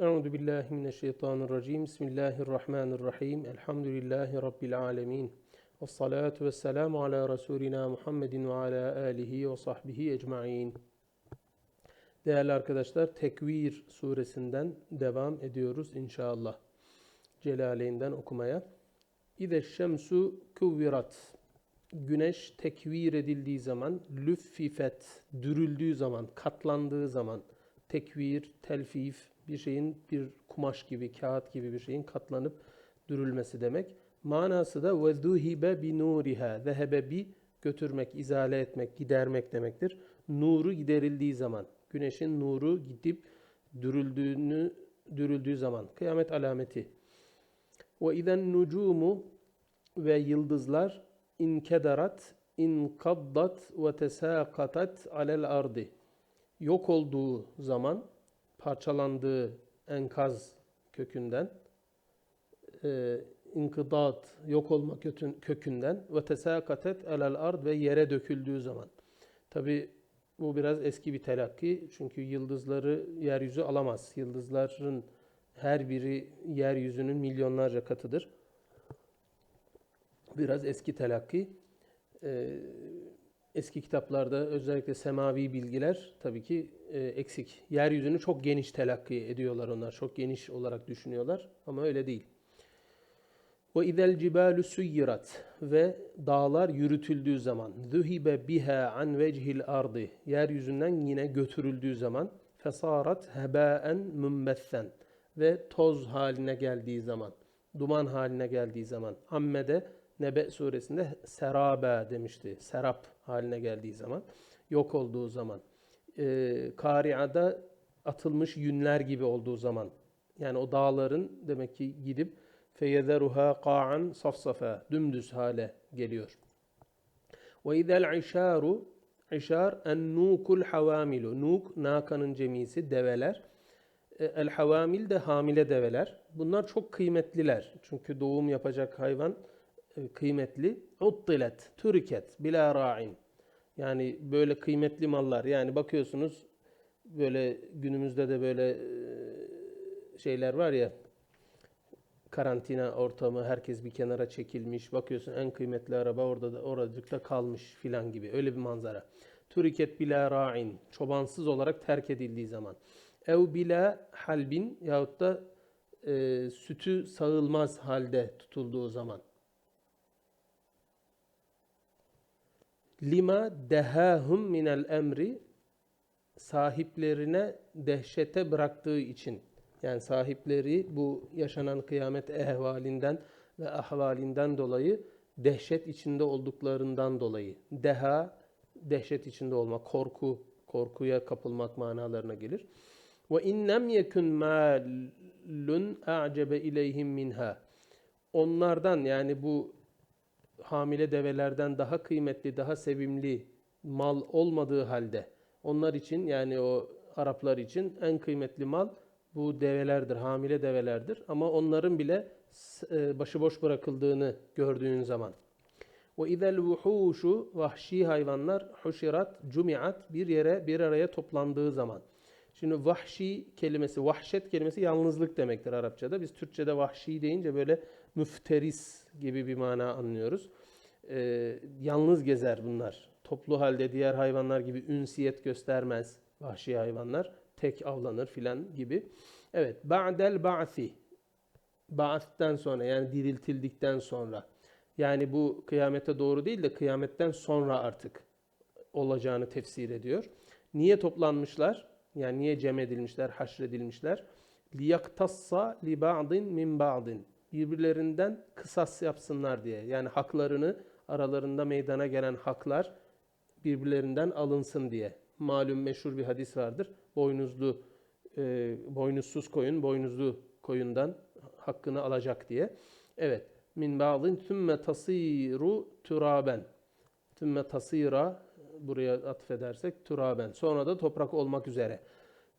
Euzu billahi mineşşeytanirracim. Bismillahirrahmanirrahim. Elhamdülillahi rabbil alamin. Ves salatu vesselamu ala rasulina Muhammedin ve ala alihi ve sahbihi ecmaîn. Değerli arkadaşlar, Tekvir suresinden devam ediyoruz inşallah. Celaleyn'den okumaya. İde şemsu kuvvirat. Güneş tekvir edildiği zaman, lüffifet, dürüldüğü zaman, katlandığı zaman, tekvir, telfif, bir şeyin bir kumaş gibi, kağıt gibi bir şeyin katlanıp dürülmesi demek. Manası da bi nuriha. Zehebe bi götürmek, izale etmek, gidermek demektir. Nuru giderildiği zaman, güneşin nuru gidip dürüldüğünü dürüldüğü zaman kıyamet alameti. Ve izen nucumu ve yıldızlar inkedarat, inkaddat ve tesakatat alel ardi. Yok olduğu zaman parçalandığı enkaz kökünden e, inkıdat yok olma kötün, kökünden ve tesakatet alel ard ve yere döküldüğü zaman. Tabi bu biraz eski bir telakki. Çünkü yıldızları yeryüzü alamaz. Yıldızların her biri yeryüzünün milyonlarca katıdır. Biraz eski telakki. Ee, eski kitaplarda özellikle semavi bilgiler tabii ki e, eksik. Yeryüzünü çok geniş telakki ediyorlar onlar. Çok geniş olarak düşünüyorlar ama öyle değil. Ve izel cibalu suyirat ve dağlar yürütüldüğü zaman zuhibe biha an vechil ardı yeryüzünden yine götürüldüğü zaman fesarat hebaen mummessen ve toz haline geldiği zaman duman haline geldiği zaman Amme'de Nebe suresinde serabe demişti. Serap haline geldiği zaman, yok olduğu zaman. E, Kari'ada atılmış yünler gibi olduğu zaman. Yani o dağların demek ki gidip feyederuha qa'an safsafa dümdüz hale geliyor. Ve izel işaru işar en nukul havamilu. Nuk nakanın cemisi develer. El havamil de hamile develer. Bunlar çok kıymetliler. Çünkü doğum yapacak hayvan kıymetli. Uttilet, türket, bila ra'in. Yani böyle kıymetli mallar. Yani bakıyorsunuz böyle günümüzde de böyle şeyler var ya karantina ortamı herkes bir kenara çekilmiş. Bakıyorsun en kıymetli araba orada da oracıkta kalmış filan gibi. Öyle bir manzara. Türiket bila ra'in. Çobansız olarak terk edildiği zaman. Ev bila halbin yahut da e, sütü sağılmaz halde tutulduğu zaman. Lima dehahum minel emri sahiplerine dehşete bıraktığı için yani sahipleri bu yaşanan kıyamet ehvalinden ve ahvalinden dolayı dehşet içinde olduklarından dolayı deha dehşet içinde olmak, korku, korkuya kapılmak manalarına gelir. Ve innem yekun malun a'cebe ileyhim minha. Onlardan yani bu hamile develerden daha kıymetli, daha sevimli mal olmadığı halde onlar için yani o Araplar için en kıymetli mal bu develerdir, hamile develerdir. Ama onların bile e, başıboş bırakıldığını gördüğün zaman. Ve izel vuhuşu vahşi hayvanlar huşirat, cumiat bir yere bir araya toplandığı zaman. Şimdi vahşi kelimesi, vahşet kelimesi yalnızlık demektir Arapçada. Biz Türkçe'de vahşi deyince böyle müfteris gibi bir mana anlıyoruz. Ee, yalnız gezer bunlar. Toplu halde diğer hayvanlar gibi ünsiyet göstermez vahşi hayvanlar. Tek avlanır filan gibi. Evet, ba'del ba'si. Ba'ath'ten sonra yani diriltildikten sonra. Yani bu kıyamete doğru değil de kıyametten sonra artık olacağını tefsir ediyor. Niye toplanmışlar? Yani niye cem edilmişler, haşredilmişler? liyaktassa li ba'din min ba'din. Birbirlerinden kısas yapsınlar diye. Yani haklarını aralarında meydana gelen haklar birbirlerinden alınsın diye. Malum meşhur bir hadis vardır. Boynuzlu e, boynuzsuz koyun boynuzlu koyundan hakkını alacak diye. Evet. Min ba'din thumma tasiru turaben. Thumma tasira buraya atfedersek turaben. Sonra da toprak olmak üzere.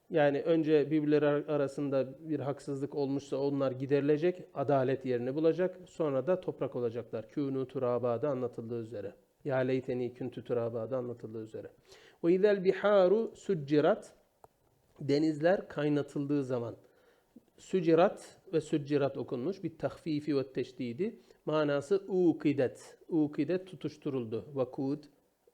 Yani önce birbirleri arasında bir haksızlık olmuşsa onlar giderilecek, adalet yerini bulacak. Sonra da toprak olacaklar. Kûnû turabada anlatıldığı üzere. Ya leyteni küntü turabada anlatıldığı üzere. Ve izel biharu succirat denizler kaynatıldığı zaman Sücirat ve sücirat okunmuş. Bir tahfifi ve teşdidi. Manası ukidet. Ukidet tutuşturuldu. Vakud,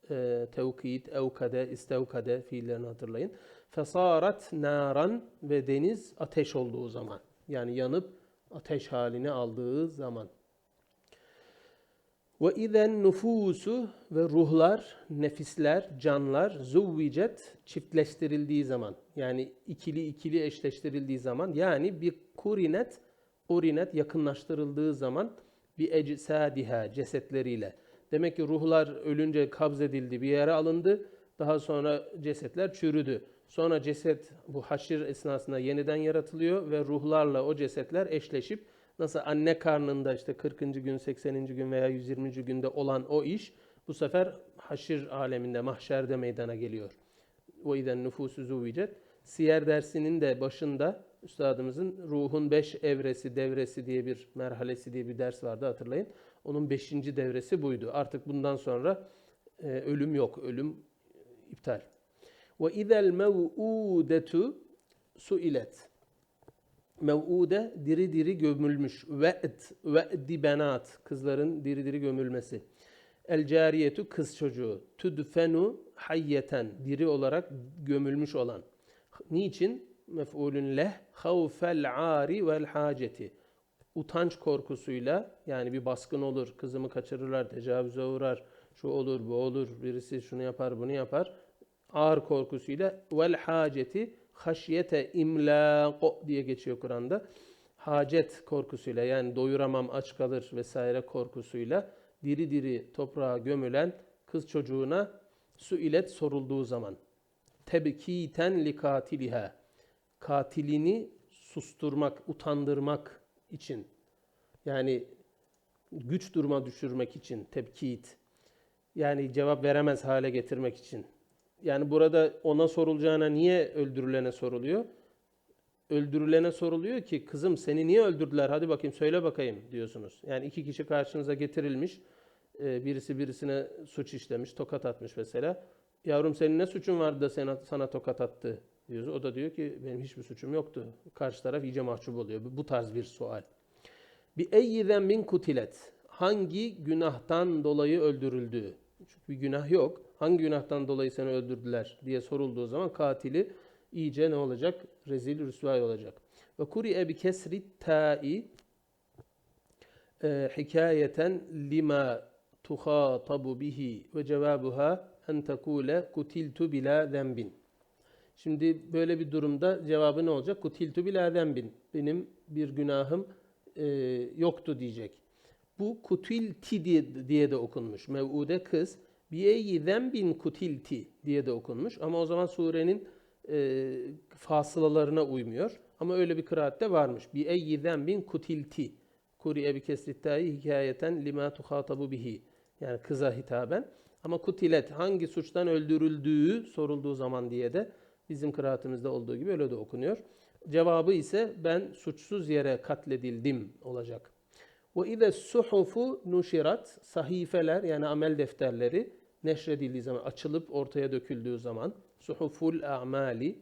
e, tevkid, evkade, istevkade fiillerini hatırlayın. Fesarat naran ve deniz ateş olduğu zaman. Yani yanıp ateş halini aldığı zaman. Ve izen nüfusu ve ruhlar, nefisler, canlar zuvvicet çiftleştirildiği zaman yani ikili ikili eşleştirildiği zaman yani bir kurinet urinet yakınlaştırıldığı zaman bir ecsadiha cesetleriyle. Demek ki ruhlar ölünce kabzedildi, bir yere alındı. Daha sonra cesetler çürüdü. Sonra ceset bu haşir esnasında yeniden yaratılıyor ve ruhlarla o cesetler eşleşip Nasıl anne karnında işte 40. gün, 80. gün veya 120. günde olan o iş bu sefer haşir aleminde, mahşerde meydana geliyor. O yüzden nüfusu zuvicet. Siyer dersinin de başında üstadımızın ruhun beş evresi, devresi diye bir merhalesi diye bir ders vardı hatırlayın. Onun beşinci devresi buydu. Artık bundan sonra e, ölüm yok, ölüm iptal. Ve izel mev'udetu suilet mev'ude diri diri gömülmüş. Ve'd, ve'di benat kızların diri diri gömülmesi. El cariyetu kız çocuğu. Tudfenu hayyeten diri olarak gömülmüş olan. Niçin? Mef'ulün leh havfel ari vel haceti. Utanç korkusuyla yani bir baskın olur, kızımı kaçırırlar, tecavüze uğrar, şu olur, bu olur, birisi şunu yapar, bunu yapar. Ağır korkusuyla vel haceti haşyete imlaqo diye geçiyor Kur'an'da. Hacet korkusuyla yani doyuramam aç kalır vesaire korkusuyla diri diri toprağa gömülen kız çocuğuna su ilet sorulduğu zaman tebkiten li katiliha katilini susturmak, utandırmak için yani güç duruma düşürmek için tebkit yani cevap veremez hale getirmek için yani burada ona sorulacağına niye öldürülene soruluyor? Öldürülene soruluyor ki kızım seni niye öldürdüler hadi bakayım söyle bakayım diyorsunuz. Yani iki kişi karşınıza getirilmiş. E, birisi birisine suç işlemiş, tokat atmış mesela. Yavrum senin ne suçun vardı da sana, sana tokat attı diyoruz. O da diyor ki benim hiçbir suçum yoktu. Karşı taraf iyice mahcup oluyor. Bu tarz bir sual. Bir eyyizen bin kutilet. Hangi günahtan dolayı öldürüldüğü. Çünkü bir günah yok hangi günahtan dolayı seni öldürdüler diye sorulduğu zaman katili iyice ne olacak? Rezil rüsvay olacak. Ve kuri'e bi kesri ta'i e, hikayeten lima tuhatabu bihi ve cevabuha en tekule kutiltu bila zenbin. Şimdi böyle bir durumda cevabı ne olacak? Kutiltu bila zenbin. Benim bir günahım e, yoktu diyecek. Bu kutilti diye, diye de okunmuş. Mev'ude kız Biyeyyi zembin kutilti diye de okunmuş. Ama o zaman surenin e, fasılalarına uymuyor. Ama öyle bir kıraatte varmış. Biyeyyi zembin kutilti. Kuri'e bi kesrittayi hikayeten lima tuhatabu bihi. Yani kıza hitaben. Ama kutilet hangi suçtan öldürüldüğü sorulduğu zaman diye de bizim kıraatimizde olduğu gibi öyle de okunuyor. Cevabı ise ben suçsuz yere katledildim olacak. Ve ize suhufu nuşirat sahifeler yani amel defterleri neşredildiği zaman açılıp ortaya döküldüğü zaman suhuful a'mali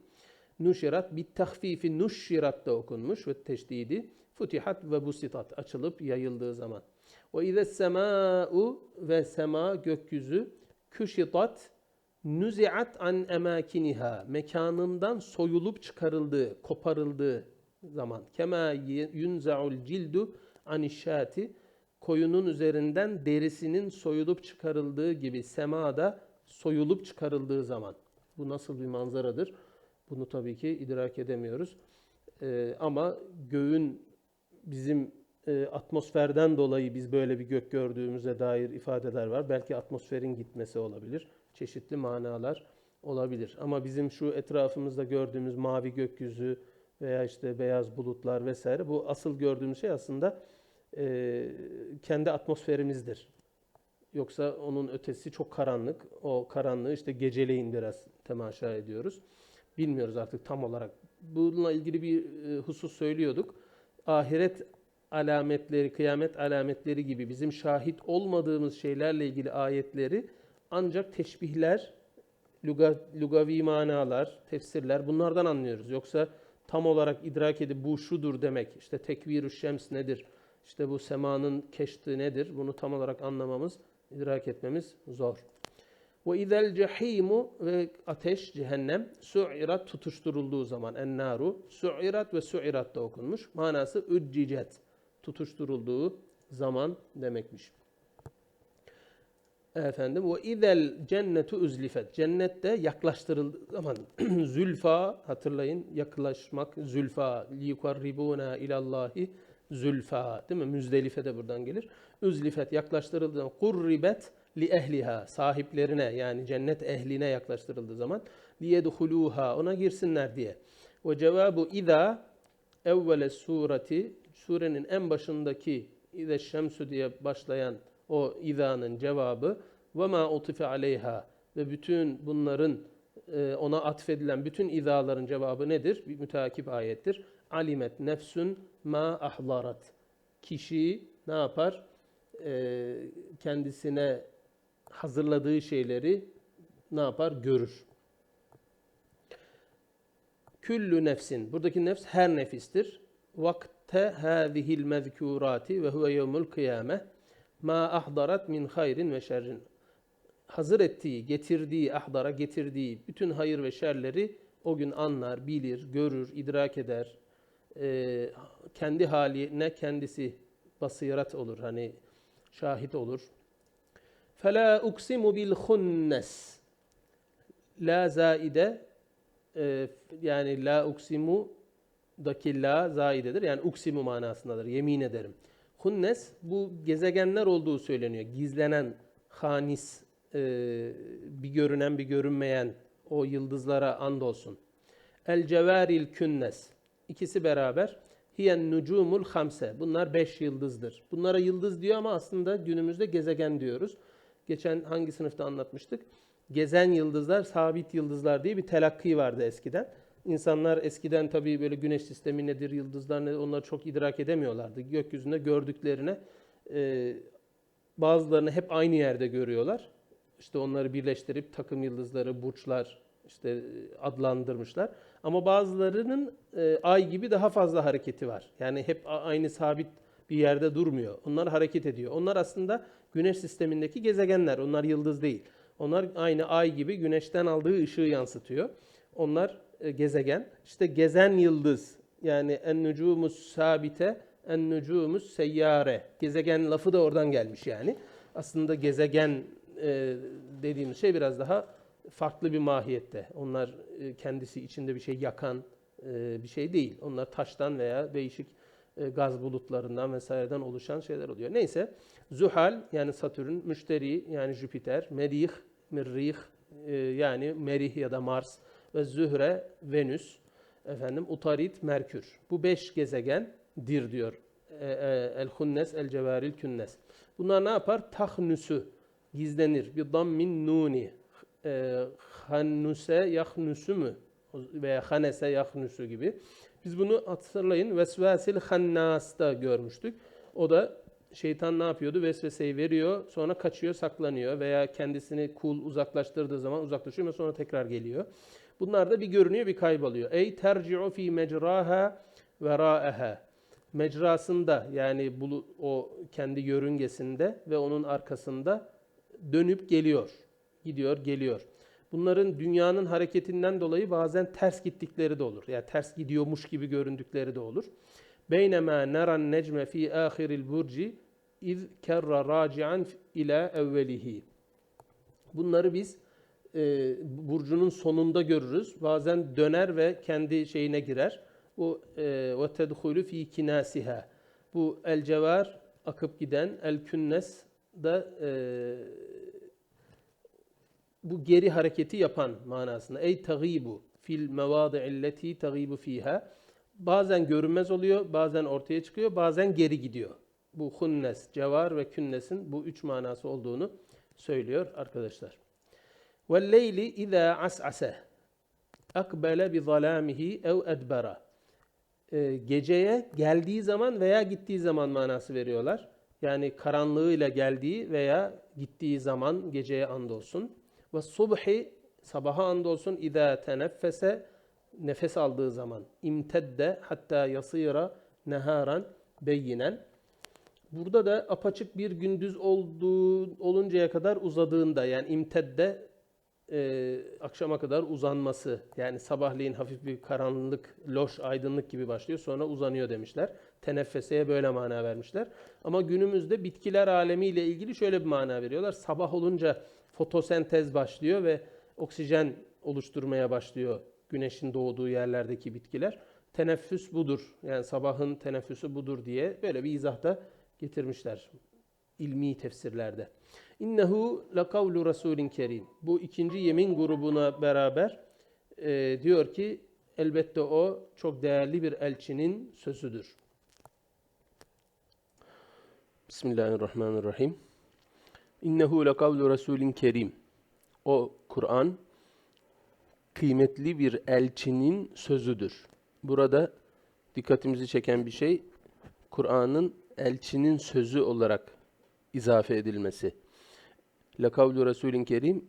nuşirat bit tahfifi nuşirat da okunmuş ve teşdidi futihat ve busitat açılıp yayıldığı zaman. Ve ize sema'u ve sema gökyüzü küşitat nuziat an emakiniha mekanından soyulup çıkarıldığı, koparıldığı zaman. Kema yunza'ul cildu anişati koyunun üzerinden derisinin soyulup çıkarıldığı gibi semada soyulup çıkarıldığı zaman. Bu nasıl bir manzaradır? Bunu tabii ki idrak edemiyoruz. Ee, ama göğün bizim e, atmosferden dolayı biz böyle bir gök gördüğümüze dair ifadeler var. Belki atmosferin gitmesi olabilir. Çeşitli manalar olabilir. Ama bizim şu etrafımızda gördüğümüz mavi gökyüzü veya işte beyaz bulutlar vesaire bu asıl gördüğümüz şey aslında e, kendi atmosferimizdir. Yoksa onun ötesi çok karanlık. O karanlığı işte geceleyin biraz temaşa ediyoruz. Bilmiyoruz artık tam olarak. Bununla ilgili bir e, husus söylüyorduk. Ahiret alametleri, kıyamet alametleri gibi bizim şahit olmadığımız şeylerle ilgili ayetleri ancak teşbihler, lugavi manalar, tefsirler bunlardan anlıyoruz. Yoksa tam olarak idrak edip bu şudur demek. İşte tekvirü şems nedir? İşte bu semanın keşti nedir? Bunu tam olarak anlamamız, idrak etmemiz zor. Ve izel cehimu ve ateş cehennem su'irat tutuşturulduğu zaman ennaru su'irat ve su'irat da okunmuş. Manası üccicet tutuşturulduğu zaman demekmiş. Efendim ve izel cennetu üzlifet. Cennette yaklaştırıldığı zaman zülfa hatırlayın yaklaşmak zülfa liyukarribuna ilallahi zülfa değil mi? Müzdelife de buradan gelir. Üzlifet yaklaştırıldığı zaman kurribet li ehliha sahiplerine yani cennet ehline yaklaştırıldığı zaman liyedhuluha ona girsinler diye. Ve cevabu iza evvele sureti surenin en başındaki İze şemsu diye başlayan o izanın cevabı ve ma utife aleyha ve bütün bunların e, ona atfedilen bütün izaların cevabı nedir? Bir müteakip ayettir. Alimet nefsün ma ahlarat. Kişi ne yapar? E, kendisine hazırladığı şeyleri ne yapar? Görür. Küllü nefsin. Buradaki nefs her nefistir. Vakte hâzihil mezkûrâti ve huve yevmul kıyâmeh ma ahdarat min hayrin ve şerrin. Hazır ettiği, getirdiği, ahdara getirdiği bütün hayır ve şerleri o gün anlar, bilir, görür, idrak eder e, kendi haline kendisi basirat olur. Hani şahit olur. Fela uksimu bil hunnes. La zaide e, yani la uksimu daki la zaidedir. Yani uksimu manasındadır. Yemin ederim. Hunnes bu gezegenler olduğu söyleniyor. Gizlenen, hanis, e, bir görünen bir görünmeyen o yıldızlara andolsun. El cevaril künnes. İkisi beraber. Hiyen nucumul hamse. Bunlar beş yıldızdır. Bunlara yıldız diyor ama aslında günümüzde gezegen diyoruz. Geçen hangi sınıfta anlatmıştık? Gezen yıldızlar, sabit yıldızlar diye bir telakki vardı eskiden. İnsanlar eskiden tabii böyle güneş sistemi nedir, yıldızlar nedir onları çok idrak edemiyorlardı. Gökyüzünde gördüklerine e, bazılarını hep aynı yerde görüyorlar. İşte onları birleştirip takım yıldızları, burçlar işte e, adlandırmışlar. Ama bazılarının e, ay gibi daha fazla hareketi var. Yani hep aynı sabit bir yerde durmuyor. Onlar hareket ediyor. Onlar aslında güneş sistemindeki gezegenler. Onlar yıldız değil. Onlar aynı ay gibi güneşten aldığı ışığı yansıtıyor. Onlar e, gezegen. İşte gezen yıldız yani en nucumus sabite en nucumus seyyare. Gezegen lafı da oradan gelmiş yani. Aslında gezegen e, dediğimiz şey biraz daha farklı bir mahiyette. Onlar e, kendisi içinde bir şey yakan e, bir şey değil. Onlar taştan veya değişik e, gaz bulutlarından vesaireden oluşan şeyler oluyor. Neyse Zuhal yani Satürn, Müşteri yani Jüpiter, Merih, Mirrih e, yani Merih ya da Mars ve Zühre, Venüs, efendim Utarit, Merkür. Bu beş gezegendir diyor e, e, El-Hunnes, El-Cevaril Künnes. Bunlar ne yapar? Tahnüsü gizlenir. Bir dammin nuni. E, hannuse yahnüsü mü? Veya hanese yahnüsü gibi. Biz bunu hatırlayın. Vesvesil hannas'ta görmüştük. O da şeytan ne yapıyordu? Vesveseyi veriyor, sonra kaçıyor, saklanıyor veya kendisini kul uzaklaştırdığı zaman uzaklaşıyor ve sonra tekrar geliyor. Bunlar da bir görünüyor, bir kayboluyor. Ey terci'u fi mecraha ve ra'eha. Mecrasında yani bu, o kendi yörüngesinde ve onun arkasında dönüp geliyor. Gidiyor, geliyor. Bunların dünyanın hareketinden dolayı bazen ters gittikleri de olur. Yani ters gidiyormuş gibi göründükleri de olur. Beynema neran necme fi ahiril burci iz kerra raci'an ila evvelihi. Bunları biz e, burcunun sonunda görürüz. Bazen döner ve kendi şeyine girer. Bu e, ve tedhulu fi kinasiha. Bu el cevar akıp giden el künnes da e, bu geri hareketi yapan manasında. Ey tagibu fil mevadi'illeti tagibu fiha. Bazen görünmez oluyor, bazen ortaya çıkıyor, bazen geri gidiyor. Bu hunnes, cevar ve künnesin bu üç manası olduğunu söylüyor arkadaşlar. Ve leyli izâ as'ase akbele bi zalâmihi ev edbera. Ee, geceye geldiği zaman veya gittiği zaman manası veriyorlar. Yani karanlığıyla geldiği veya gittiği zaman geceye andolsun. Ve subhi sabaha andolsun idâ teneffese nefes aldığı zaman imtedde hatta yasira neharan beyinen. Burada da apaçık bir gündüz olduğu oluncaya kadar uzadığında yani imtedde e, akşama kadar uzanması yani sabahleyin hafif bir karanlık, loş, aydınlık gibi başlıyor sonra uzanıyor demişler. Teneffeseye böyle mana vermişler. Ama günümüzde bitkiler alemiyle ilgili şöyle bir mana veriyorlar. Sabah olunca fotosentez başlıyor ve oksijen oluşturmaya başlıyor güneşin doğduğu yerlerdeki bitkiler. Teneffüs budur. Yani sabahın teneffüsü budur diye böyle bir izahta getirmişler ilmi tefsirlerde. İnnehu lekavlu rasulin kerim. Bu ikinci yemin grubuna beraber e, diyor ki elbette o çok değerli bir elçinin sözüdür. Bismillahirrahmanirrahim. İnnehu lekavlu rasulin kerim. O Kur'an kıymetli bir elçinin sözüdür. Burada dikkatimizi çeken bir şey Kur'an'ın elçinin sözü olarak izafe edilmesi. Lekavlu Resulün Kerim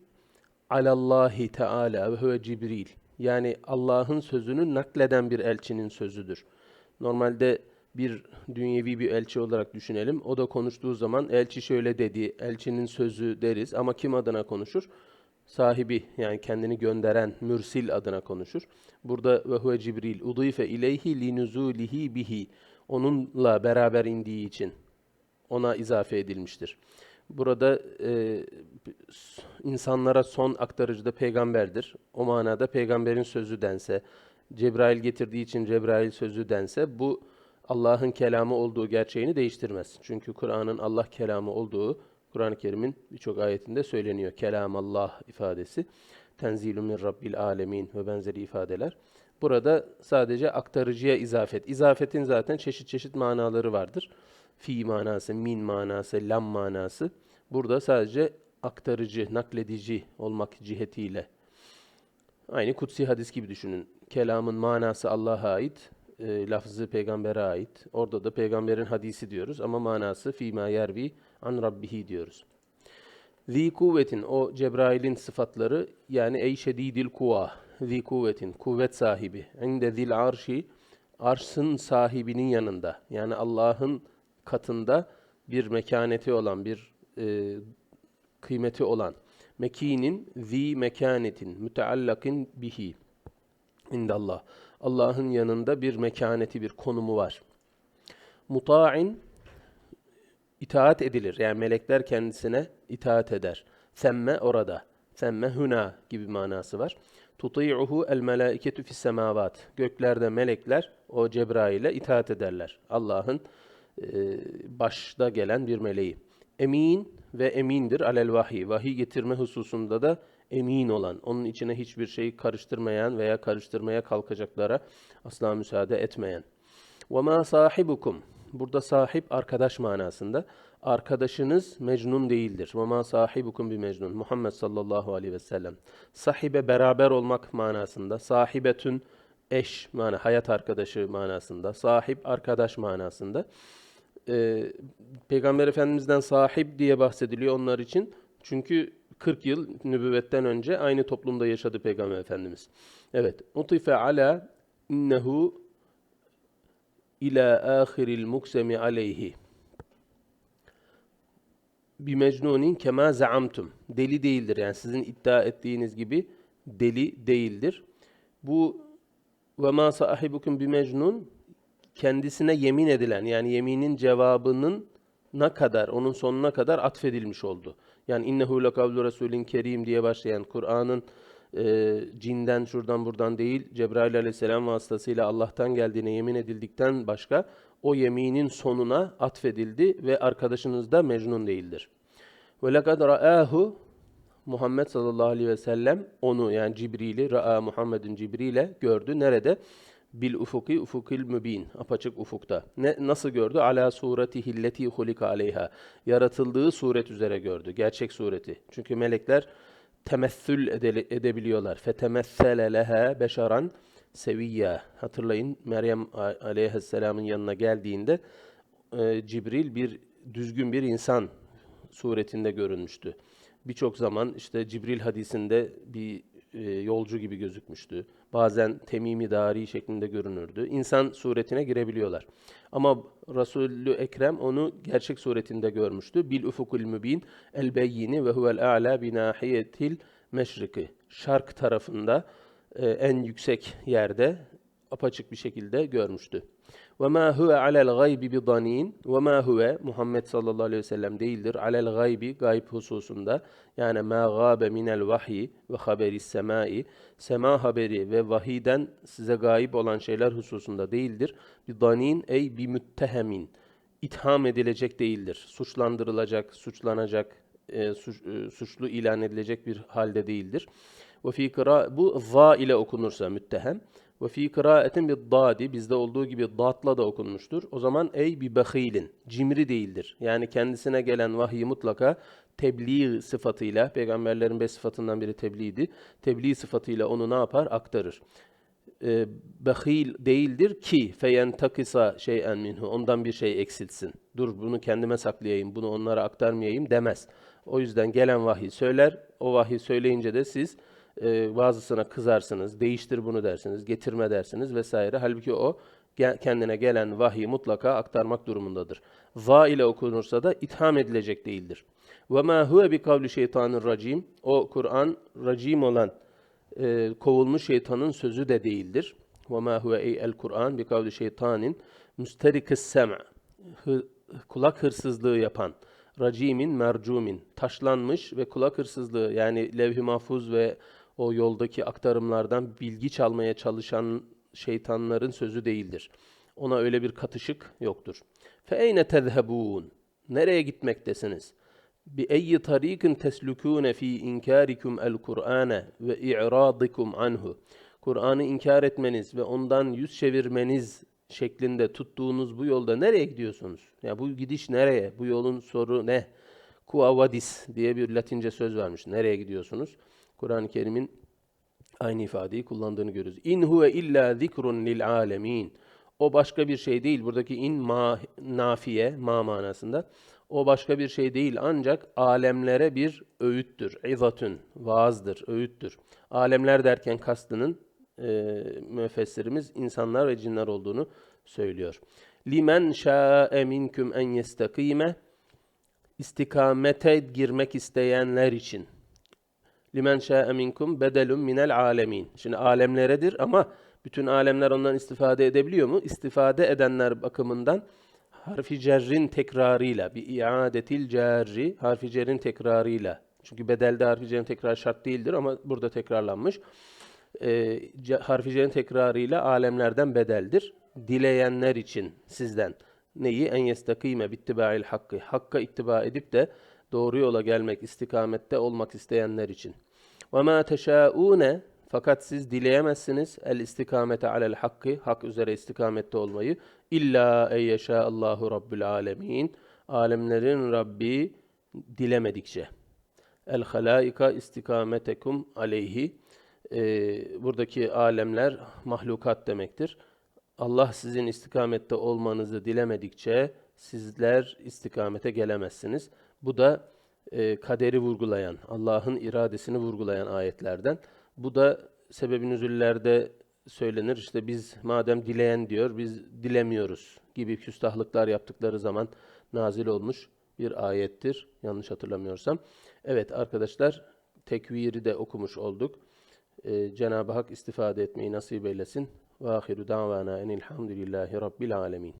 alallahi Teala ve huve Cibril. Yani Allah'ın sözünü nakleden bir elçinin sözüdür. Normalde bir dünyevi bir elçi olarak düşünelim. O da konuştuğu zaman elçi şöyle dedi, elçinin sözü deriz ama kim adına konuşur? Sahibi yani kendini gönderen mürsil adına konuşur. Burada ve huve Cibril udife ileyhi linuzulihi bihi onunla beraber indiği için ona izafe edilmiştir. Burada e, insanlara son aktarıcı da peygamberdir. O manada peygamberin sözü dense, Cebrail getirdiği için Cebrail sözü dense bu Allah'ın kelamı olduğu gerçeğini değiştirmez. Çünkü Kur'an'ın Allah kelamı olduğu Kur'an-ı Kerim'in birçok ayetinde söyleniyor. Kelam Allah ifadesi. Tenzilun min Rabbil alemin ve benzeri ifadeler. Burada sadece aktarıcıya izafet. İzafetin zaten çeşit çeşit manaları vardır. Fi manası, min manası, lam manası. Burada sadece aktarıcı, nakledici olmak cihetiyle. Aynı kutsi hadis gibi düşünün. Kelamın manası Allah'a ait, e, lafzı peygambere ait. Orada da peygamberin hadisi diyoruz ama manası fîmâ yervi an rabbihi diyoruz. Zi kuvvetin o Cebrail'in sıfatları yani ey şedidil kuva zi kuvvetin, kuvvet sahibi. İnde zil arşi, arşın sahibinin yanında. Yani Allah'ın katında bir mekaneti olan, bir e, kıymeti olan. Mekinin, zi mekanetin, müteallakin bihi. İndallah. Allah'ın yanında bir mekaneti, bir konumu var. Muta'in, itaat edilir. Yani melekler kendisine itaat eder. Semme orada. Semme huna gibi manası var. Tuti'uhu el melaiketu fis semavat. Göklerde melekler o Cebrail'e itaat ederler. Allah'ın e, başta gelen bir meleği. Emin ve emindir alel vahiy. Vahiy getirme hususunda da emin olan, onun içine hiçbir şey karıştırmayan veya karıştırmaya kalkacaklara asla müsaade etmeyen. وَمَا صَاحِبُكُمْ Burada sahip arkadaş manasında arkadaşınız mecnun değildir. Ve ma sahibukum bi mecnun. Muhammed sallallahu aleyhi ve sellem. Sahibe beraber olmak manasında. Sahibetün eş mana hayat arkadaşı manasında. Sahip arkadaş manasında. Ee, Peygamber Efendimiz'den sahip diye bahsediliyor onlar için. Çünkü 40 yıl nübüvvetten önce aynı toplumda yaşadı Peygamber Efendimiz. Evet. Utife ala innehu ila ahiril muksemi aleyhi bir mecnunin kema zaamtum. Deli değildir. Yani sizin iddia ettiğiniz gibi deli değildir. Bu ve ma sahibukum bi mecnun kendisine yemin edilen yani yeminin cevabının ne kadar onun sonuna kadar atfedilmiş oldu. Yani innehu lekavlu resulin kerim diye başlayan Kur'an'ın e, cinden şuradan buradan değil Cebrail aleyhisselam vasıtasıyla Allah'tan geldiğine yemin edildikten başka o yeminin sonuna atfedildi ve arkadaşınız da mecnun değildir. Ve lekad ra'ahu Muhammed sallallahu aleyhi ve sellem onu yani Cibril'i ra'a Muhammed'in Cibril'e gördü. Nerede? Bil ufuki ufukil mübin. Apaçık ufukta. Ne, nasıl gördü? Ala sureti hilleti hulika aleyha. Yaratıldığı suret üzere gördü. Gerçek sureti. Çünkü melekler temessül ede, edebiliyorlar. Fetemessele leha beşaran seviyya. Hatırlayın Meryem aleyhisselamın yanına geldiğinde e, Cibril bir düzgün bir insan suretinde görünmüştü. Birçok zaman işte Cibril hadisinde bir e, yolcu gibi gözükmüştü. Bazen temimi dari şeklinde görünürdü. İnsan suretine girebiliyorlar. Ama Resulü Ekrem onu gerçek suretinde görmüştü. Bil ufukul mübin el beyyini ve huvel a'la bi nahiyetil meşriki. Şark tarafında e, en yüksek yerde apaçık bir şekilde görmüştü. Ve ma huve alel gaybi bi danin ve ma huve Muhammed sallallahu aleyhi ve sellem değildir. Alel gaybi gayb hususunda yani ma gabe minel vahyi ve haberi semai sema haberi ve vahiden size gayip olan şeyler hususunda değildir. Bi danin ey bi müttehemin itham edilecek değildir. Suçlandırılacak, suçlanacak, e, suç- e, suçlu ilan edilecek bir halde değildir. Ve fi bu za ile okunursa müttehem. Ve fi kıraatin bir dadi bizde olduğu gibi datla da okunmuştur. O zaman ey bi bahilin cimri değildir. Yani kendisine gelen vahyi mutlaka tebliğ sıfatıyla peygamberlerin beş sıfatından biri tebliğdi. Tebliğ sıfatıyla onu ne yapar? Aktarır. E, bahil değildir ki feyentakisa şeyen minhu ondan bir şey eksiltsin. Dur bunu kendime saklayayım, bunu onlara aktarmayayım demez. O yüzden gelen vahiy söyler. O vahiy söyleyince de siz e, bazısına kızarsınız, değiştir bunu dersiniz, getirme dersiniz vesaire. Halbuki o kendine gelen vahyi mutlaka aktarmak durumundadır. Va ile okunursa da itham edilecek değildir. Ve ma huve bi kavli şeytanir racim. O Kur'an racim olan e, kovulmuş şeytanın sözü de değildir. Ve ma huve ey el Kur'an bi kavli şeytanin müsterikis sem' Hı- kulak hırsızlığı yapan racimin mercumin taşlanmış ve kulak hırsızlığı yani levh-i mahfuz ve o yoldaki aktarımlardan bilgi çalmaya çalışan şeytanların sözü değildir. Ona öyle bir katışık yoktur. Eyne tezhebun? Nereye gitmektesiniz? Teslukune fi inkarikum el Kur'ane ve i'radikum anhu. Kur'an'ı inkar etmeniz ve ondan yüz çevirmeniz şeklinde tuttuğunuz bu yolda nereye gidiyorsunuz? Ya bu gidiş nereye? Bu yolun soru ne? Quo vadis diye bir Latince söz vermiş. Nereye gidiyorsunuz? Kur'an-ı Kerim'in aynı ifadeyi kullandığını görüyoruz. İn huve illa zikrun lil alemin. O başka bir şey değil. Buradaki in ma nafiye ma manasında. O başka bir şey değil ancak alemlere bir öğüttür. İzatün, vaazdır, öğüttür. Alemler derken kastının e, müfessirimiz insanlar ve cinler olduğunu söylüyor. Limen şa'e minküm en yestakime istikamete girmek isteyenler için. Limen şa'e minkum bedelun minel alemin. Şimdi alemleredir ama bütün alemler ondan istifade edebiliyor mu? İstifade edenler bakımından harfi cerrin tekrarıyla, bir iadetil cerri harfi cerrin tekrarıyla. Çünkü bedelde harfi cerrin tekrar şart değildir ama burada tekrarlanmış. Ce- harfi cerrin tekrarıyla alemlerden bedeldir. Dileyenler için sizden neyi? En yestakime bittibail hakkı. Hakka ittiba edip de doğru yola gelmek, istikamette olmak isteyenler için. Ve ma teşaune fakat siz dileyemezsiniz el istikamete alel hakkı hak üzere istikamette olmayı illa ey yeşâ Allahu rabbül alemin alemlerin Rabbi dilemedikçe. El halaika istikametekum aleyhi Ee, buradaki alemler mahlukat demektir. Allah sizin istikamette olmanızı dilemedikçe sizler istikamete gelemezsiniz. Bu da e, kaderi vurgulayan, Allah'ın iradesini vurgulayan ayetlerden. Bu da sebebi nüzüllerde söylenir. İşte biz madem dileyen diyor, biz dilemiyoruz gibi küstahlıklar yaptıkları zaman nazil olmuş bir ayettir. Yanlış hatırlamıyorsam. Evet arkadaşlar, tekviri de okumuş olduk. Ee, Cenab-ı Hak istifade etmeyi nasip eylesin. Ve ahiru davana enilhamdülillahi rabbil alemin.